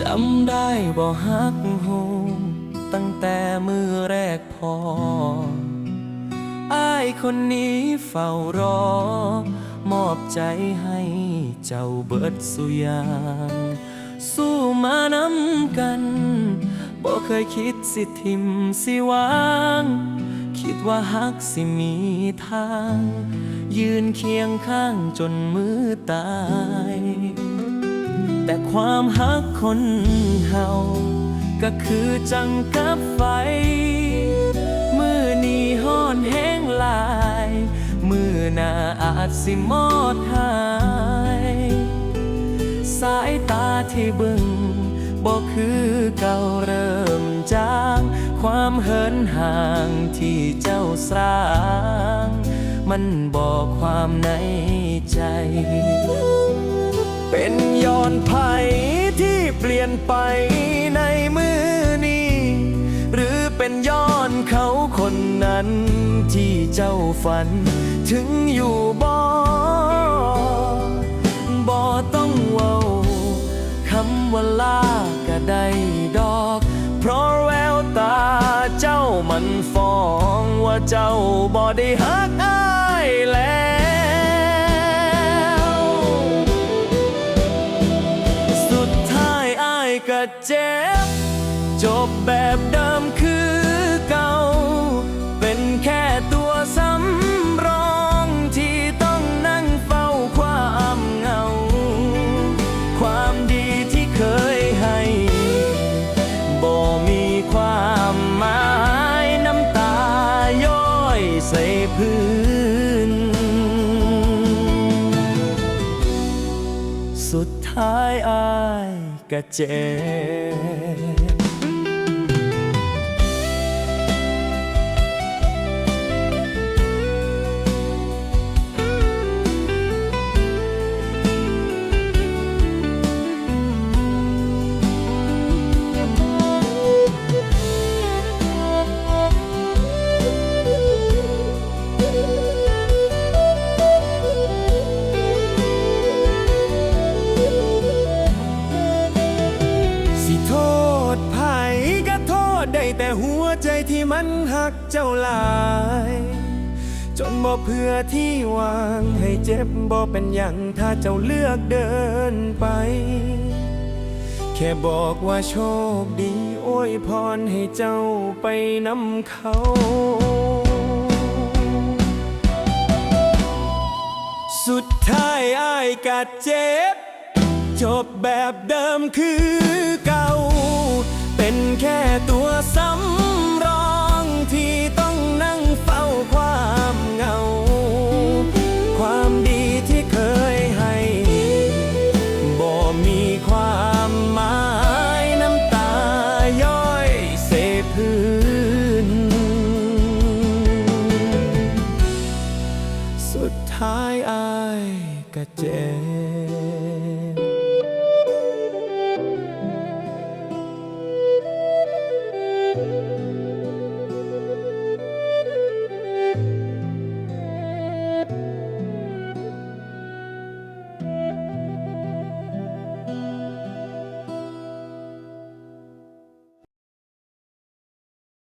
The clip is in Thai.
จำได้บ่ฮักหูตั้งแต่มือแรกพออายคนนี้เฝ้ารอ มอบใจให้เจ้าเบิดสุยาง สู้มานำกันบ่เคยคิดสิทิมสิวาง คิดว่าฮักสิมีทาง ยืนเคียงข้างจนมือตาย แต่ความฮักคนเฮาก็คือจังกับไฟ มือนี้ฮ้อนแห้งลาย มือหน้าอาจสิมอดหาย สายตาที่บึงบอกคือเก่าเริ่มจาง ความเหินห่างที่เจ้าสร้าง มันบอกความในใจ เป็นย้อนภัยที่เปลี่ยนไปในมือนี้ หรือเป็นย้อนเขาคนนั้นที่เจ้าฝัน ถึงอยู่บ่บ่ต้องเว้าคำว่าลาก็ได้ดอก เพราะแววตาเจ้ามันฟ้องว่าเจ้าบ่ได้ฮักอา เจ็บ จบแบบเดิม สุดท้ายอายก็เจ็บ แต่หัวใจที่มันหักเจ้าหลาย จนบ่เพื่อที่วางให้เจ็บบ่เป็นอย่างถ้าเจ้าเลือกเดินไป แค่บอกว่าโชคดีโอ้ยพรให้เจ้าไปนำเขาสุดท้ายอายกัดเจ็บ จบแบบเดิมคือเก่า กรเจนอ